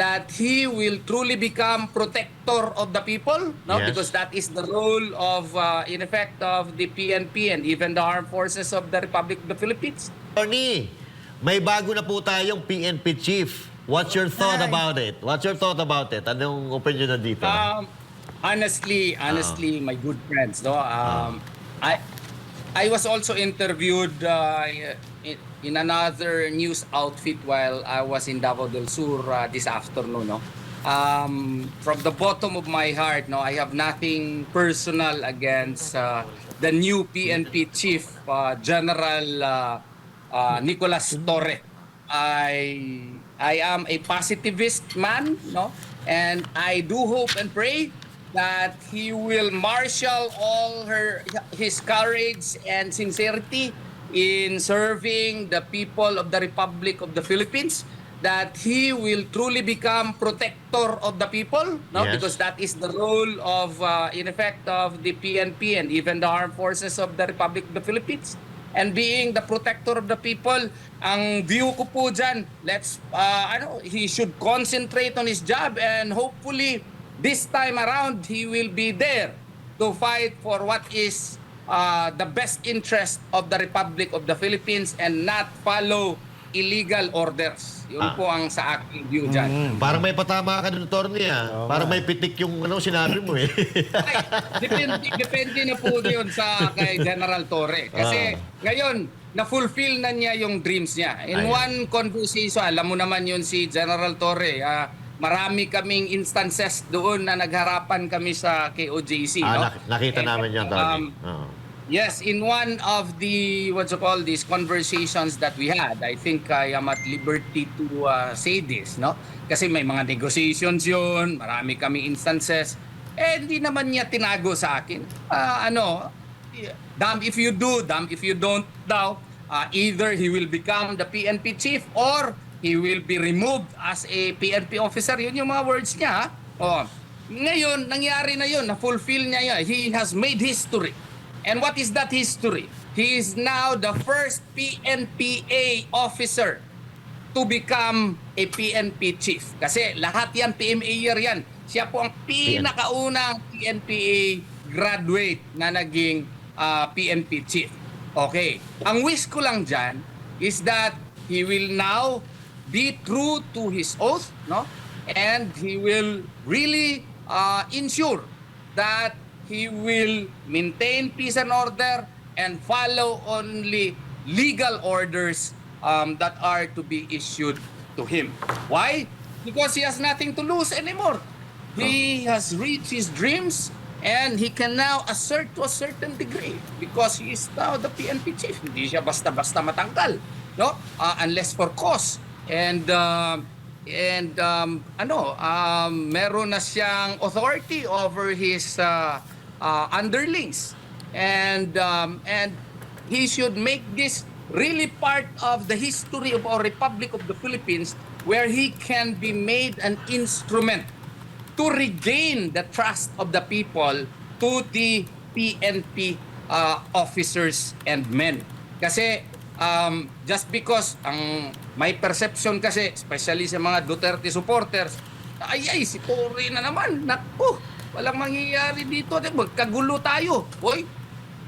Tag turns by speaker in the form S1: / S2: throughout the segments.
S1: that he will truly become protector of the people, no?
S2: Yes.
S1: Because that is the role of, uh, in effect, of the PNP and even the armed forces of the Republic of the Philippines.
S2: Tony, may bago na po tayong PNP chief. What's your thought about it? What's your thought about it? Anong opinion na dito?
S1: Um, honestly, honestly, my good friends, no. Um, I I was also interviewed uh, in, another news outfit while I was in Davao del Sur uh, this afternoon, no. Um, from the bottom of my heart, no, I have nothing personal against uh, the new PNP chief, uh, General uh, uh, Nicolas Torre. I I am a positivist man, no, and I do hope and pray that he will marshal all her his courage and sincerity in serving the people of the Republic of the Philippines that he will truly become protector of the people no
S2: Yes.
S1: because that is the role of uh, in effect of the PNP and even the armed forces of the Republic of the Philippines and being the protector of the people ang view ko po dyan let's uh, ano he should concentrate on his job and hopefully this time around he will be there to fight for what is uh, the best interest of the Republic of the Philippines and not follow illegal orders yun
S2: Ah.
S1: po ang sa aking view dyan
S2: Parang may patama ka dun, Tony, ah. Parang may pitik yung ano, sinabi mo, eh.
S1: Ay, depende, depende na po yun sa kay General Torre. Kasi ngayon, na-fulfill na niya yung dreams niya. In
S2: Ayan.
S1: one conversation, alam mo naman yun si General Torre, ah, marami kaming instances doon na nagharapan kami sa KOJC. no?
S2: ah, nak- nakita
S1: And,
S2: namin yan, Tony.
S1: um,
S2: Oo.
S1: Yes, in one of the what you call these conversations that we had, I think I am at liberty to uh, say this, no? Kasi may mga negotiations 'yun, marami kami instances. Eh hindi naman niya tinago sa akin. Ah, ano, damn if you do, damn if you don't daw. Ah, either he will become the PNP chief or he will be removed as a PNP officer. Yun yung mga words niya. Oh. Ngayon, nangyari na yun, na-fulfill niya yun. He has made history. And what is that history? He is now the first PNPA officer to become a PNP chief. Kasi lahat yan, PMA year yan. Siya po ang pinakaunang PNPA graduate na naging ah, PNP chief. Okay. Ang wish ko lang dyan is that he will now be true to his oath, no? And he will really uh, ensure that he will maintain peace and order and follow only legal orders um, that are to be issued to him. Why? Because he has nothing to lose anymore. He has reached his dreams and he can now assert to a certain degree because he is now the PNP chief. Hindi siya basta-basta matanggal, no? Uh, unless for cause. And uh, and um, ano, um, meron na siyang authority over his uh, uh, underlings. And um, and he should make this really part of the history of our Republic of the Philippines where he can be made an instrument to regain the trust of the people to the PNP uh, officers and men. Kasi um, just because ang may perception kasi, especially sa mga Duterte supporters, ay ay, si Tory na naman, naku, walang mangyayari dito, magkagulo tayo. Hoy,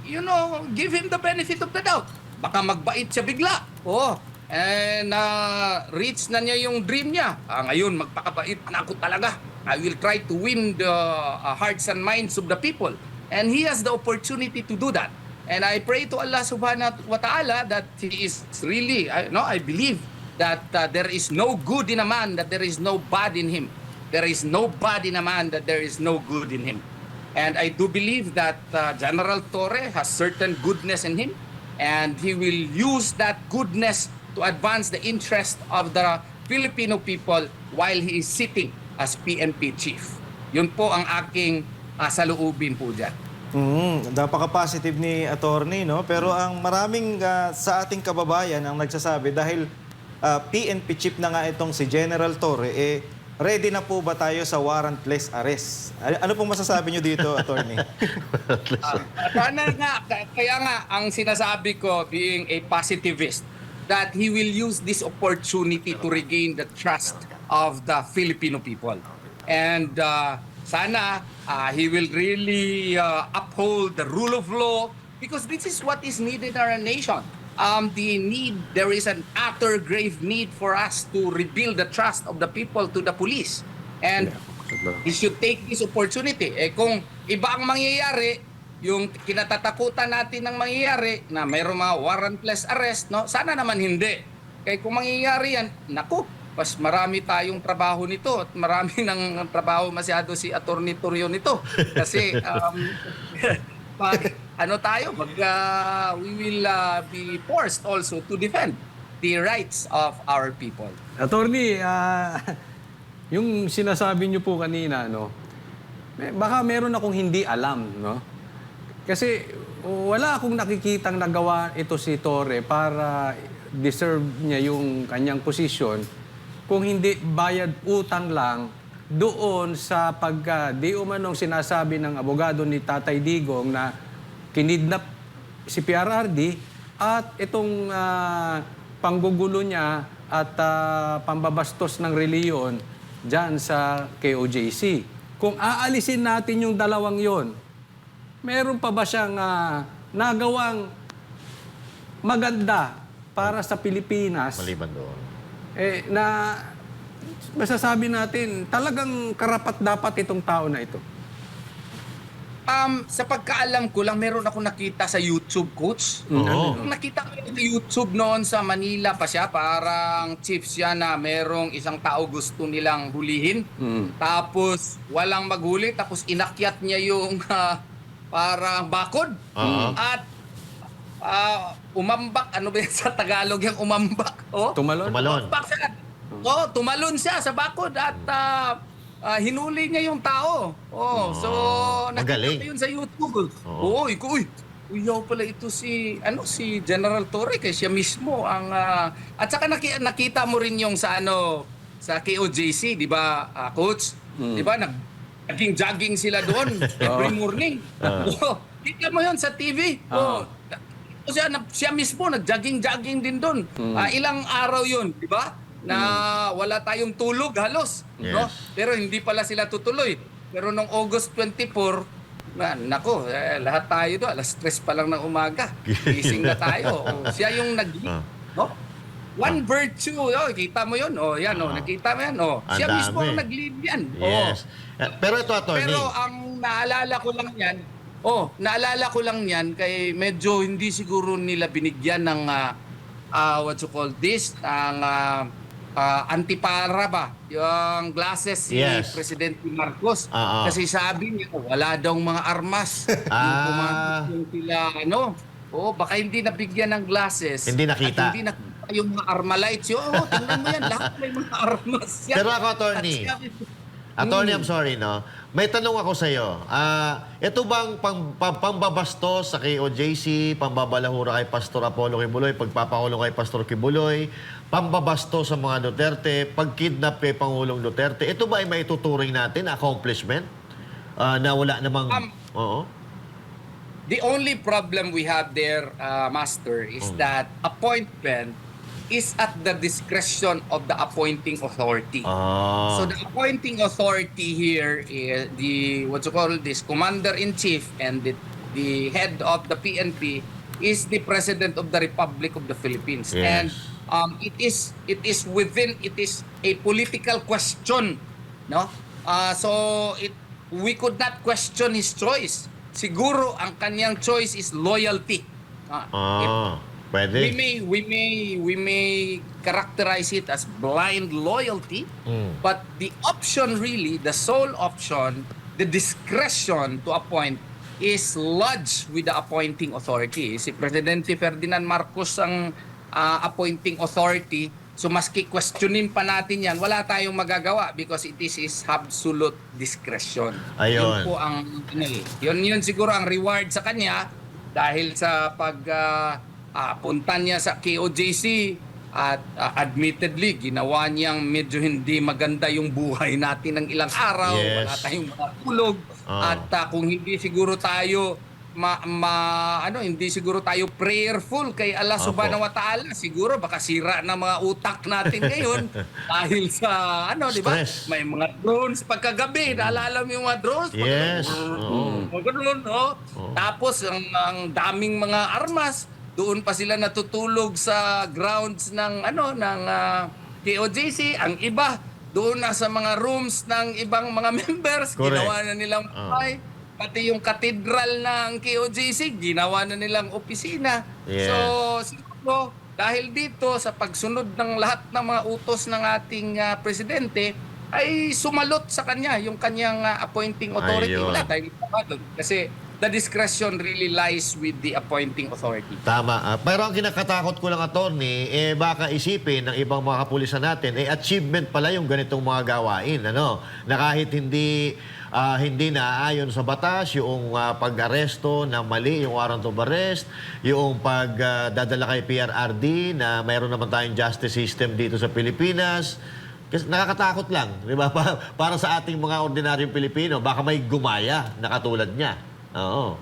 S1: you know, give him the benefit of the doubt. Baka magbait siya bigla. Oh, and uh, reach na niya yung dream niya. Ah, ngayon, magpakabait na ako talaga. I will try to win the uh, hearts and minds of the people. And he has the opportunity to do that. And I pray to Allah subhanahu wa ta'ala that he is really, I, no, I believe that uh, there is no good in a man, that there is no bad in him. There is no bad in a man, that there is no good in him. And I do believe that uh, General Torre has certain goodness in him, and he will use that goodness to advance the interest of the Filipino people while he is sitting as PNP chief. Yun po ang aking uh, saluubin po dyan.
S3: Mm, napaka-positive ni attorney, no? Pero ang maraming ah, sa ating kababayan ang nagsasabi dahil ah, PNP chief na nga itong si General Torre, eh, ready na po ba tayo sa warrantless arrest? Ano pong masasabi nyo dito, attorney?
S1: Ah, sana nga, kaya nga ang sinasabi ko being a positivist that he will use this opportunity to regain the trust of the Filipino people. And uh, sana uh, he will really uh, uphold the rule of law because this is what is needed in our nation. Um, the need, there is an utter grave need for us to rebuild the trust of the people to the police. And he should take this opportunity. Eh kung iba ang mangyayari, yung kinatatakutan natin ng mangyayari na mayroong mga warrantless arrest, no? Sana naman hindi. Kaya kung mangyayari yan, naku, mas marami tayong trabaho nito at marami ng trabaho masyado si Attorney Torrio nito. Kasi um, pag, ano tayo, mag, uh, we will uh, be forced also to defend the rights of our people.
S4: Attorney, ah, yung sinasabi niyo po kanina, no, may- baka meron akong hindi alam, no? Kasi wala akong nakikitang nagawa ito si Torre para deserve niya yung kanyang posisyon kung hindi bayad utang lang doon sa pagka di umanong sinasabi ng abogado ni Tatay Digong na kinidnap si PRRD at itong ah, panggugulo niya at ah, pambabastos ng reliyon dyan sa KOJC. Kung aalisin natin yung dalawang yon, meron pa ba siyang ah, nagawang maganda para sa Pilipinas
S2: Maliban doon.
S4: Eh, na masasabi natin talagang karapat dapat itong tao na ito?
S1: Um, sa pagkaalam ko lang, meron ako nakita sa YouTube, Coach.
S2: Oo.
S1: Nakita ko sa YouTube noon sa Manila pa siya, parang chief siya na merong isang tao gusto nilang hulihin.
S4: Mm.
S1: Tapos walang maghuli, tapos inakyat niya yung ah, parang bakod.
S2: Oo.
S1: At ah, umambak, ano ba yan sa Tagalog yung umambak? Oh?
S4: Tumalon?
S2: Tumalon.
S1: Umambak siya. Oh, tumalon siya sa bakod at ah, ah, hinuli niya yung tao. Oh, so
S2: Magaling.
S1: nakita ko yun sa YouTube.
S2: Oo,
S1: uy, uy, uy, yaw pala ito si ano si General Torre kasi siya mismo ang ah, at saka naki- nakita mo rin yung sa ano sa KOJC, 'di ba, ah, coach? 'Di ba nag naging jogging sila doon every morning. Oo. Kita mo 'yon sa TV.
S4: Oo.
S1: Oh. O siya, na- siya mismo nag-jogging-jogging din doon. Ah, ilang araw 'yun, 'di ba? Na wala tayong tulog halos, no?
S2: Yes.
S1: Pero hindi pala sila tutuloy. Pero nung August 24, na, nako, eh, lahat tayo doon, alas 3 pa lang ng umaga. Gising na tayo. O, siya yung nag
S2: Ah.
S1: no? One virtue, oh, kita mo 'yon. Oh, yan oh, nakita mo yan oh. Siya mismo ang nag-lead yan. Oh.
S2: Yes. Eh, Pero ito, attorney.
S1: Pero ang naalala ko lang yan, oh, naalala ko lang yan kay medyo hindi siguro nila binigyan ng ah, ah, what you call this, ang ah, ah, antipara ba? Yung glasses
S2: Yes.
S1: Presidente Marcos.
S2: Ah.
S1: Kasi sabi niya, wala daw mga armas.
S2: Ah.
S1: Yung sila, ano, oh, baka hindi nabigyan ng glasses.
S2: Hindi nakita.
S1: At hindi nakita yung mga armalites. Yo, oh, tingnan mo yan, lahat may mga armas yan.
S2: Pero ako,
S1: siya-
S2: Attorney. I'm sorry, no? May tanong ako sa iyo. Ah, ito bang pang, pang, pambabastos sa KOJC, pambabalahura kay Pastor Apollo Kibuloy, pagpapakulong kay Pastor Kibuloy, pambabastos sa mga Duterte, pagkidnap kay Pangulong Duterte, ito ba ay maituturing natin accomplishment? Ah, na wala namang...
S1: Um,
S2: Oo.
S1: The only problem we have there, uh, Master, is
S2: Oh.
S1: that appointment is at the discretion of the appointing authority.
S2: Ah.
S1: So the appointing authority here is the what you call this commander in chief and the the head of the PNP is the president of the Republic of the Philippines.
S2: Yes.
S1: And um, it is it is within it is a political question, no? Uh, so it we could not question his choice. Siguro ang kanyang choice is loyalty. Ah, it-
S2: ah,
S1: we
S2: pwede.
S1: may we may we may characterize it as blind loyalty
S2: Mm.
S1: but the option really the sole option the discretion to appoint is lodged with the appointing authority si Presidente Ferdinand Marcos ang ah, appointing authority so maski questionin pa natin yan wala tayong magagawa because it is his absolute discretion
S2: Ayun.
S1: yun po ang ano eh, yun yun siguro ang reward sa kanya dahil sa pag ah, ah, punta niya sa KOJC at ah, admittedly ginawa niyang medyo hindi maganda yung buhay natin ng ilang araw
S2: Yes.
S1: wala tayong matulog
S2: Ah.
S1: at ah, kung hindi siguro tayo ma, ma- ano hindi siguro tayo prayerful kay Allah
S2: Opo.
S1: Subhanahu wa Ta'ala siguro baka sira na mga utak natin ngayon dahil sa ano di ba may mga drones pagkagabi naalala mo yung mga drones
S2: Yes. Oo.
S1: mga ganun, no? Tapos ang, ang daming mga armas doon pa sila natutulog sa grounds ng ano ng ah, KOJC ang iba doon na sa mga rooms ng ibang mga members
S2: Correct.
S1: ginawa na nilang
S2: Ah.
S1: bahay pati yung katedral ng KOJC ginawa na nilang opisina
S2: Yes.
S1: so siguro dahil dito sa pagsunod ng lahat ng mga utos ng ating ah, presidente ay sumalot sa kanya yung kanyang ah, appointing authority
S2: Ayun.
S1: wala tayong kasi the discretion really lies with the appointing authority
S2: Tama. Ah, pero ang kinakatakot ko lang, attorney, eh baka isipin ng ibang mga kapulisan natin, eh achievement pala yung ganitong mga gawain. Ano? Na kahit hindi ah, hindi naaayon sa batas, yung ah, pag-aresto na mali, yung warrant of arrest, yung pagdadala kay PRRD na mayroon naman tayong justice system dito sa Pilipinas. Kasi nakakatakot lang, di ba? Pa- Para sa ating mga ordinaryong Pilipino, baka may gumaya na katulad niya. Oo.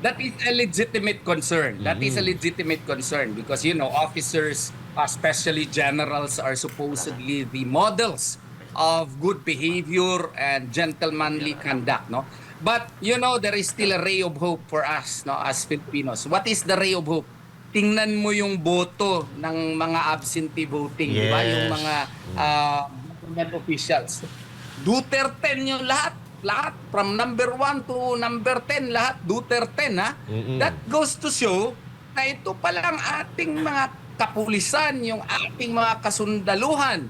S1: That is a legitimate concern. That is a legitimate concern because you know officers, especially generals, are supposedly the models of good behavior and gentlemanly conduct. No, but you know there is still a ray of hope for us, no, as Filipinos. What is the ray of hope? Tingnan mo yung boto ng mga absentee voting, di ba? Yung
S2: Yes.
S1: mga uh, government officials. Duterte nyo lahat. Lahat. From number 1 to number 10, lahat Duterte na.
S2: Mm-mm.
S1: That goes to show na ito palang ating mga kapulisan, yung ating mga kasundaluhan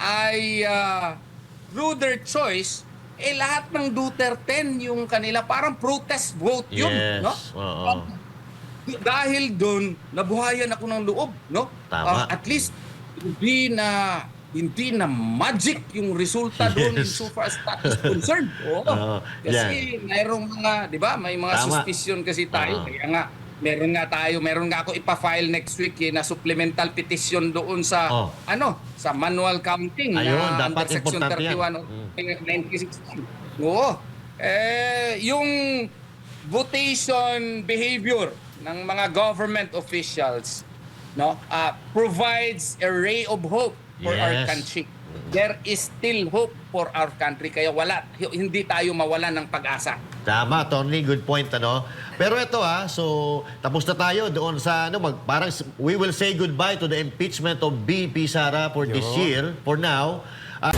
S1: ay uh, through their choice, eh lahat ng Duterte yung kanila parang protest vote yun.
S2: Yes.
S1: No?
S2: Oo.
S1: dahil doon nabuhayan ako ng loob no
S2: Tama.
S1: Ah, at least hindi na hindi na magic yung resulta doon
S2: Yes.
S1: so far as that is concerned Oo.
S2: Oo,
S1: kasi mayroong mga di ba may mga
S2: Tama.
S1: suspicion kasi tayo
S2: Oo.
S1: kaya nga meron nga tayo meron nga ako ipa-file next week eh, na supplemental petition doon sa
S2: Oh.
S1: ano sa manual counting
S2: Ayun,
S1: na
S2: dapat
S1: section
S2: importante yan.
S1: 31 of
S2: Mm.
S1: 1916 oo eh yung votation behavior ng mga government officials no uh, provides a ray of hope for our
S2: Yes.
S1: country. There is still hope for our country kaya wala hindi tayo mawalan ng pag-asa.
S2: Tama, Tony, good point ano. Pero ito ah, so tapos na tayo doon sa ano mag parang we will say goodbye to the impeachment of BP Sara for this
S3: Yun.
S2: year for now. Ah,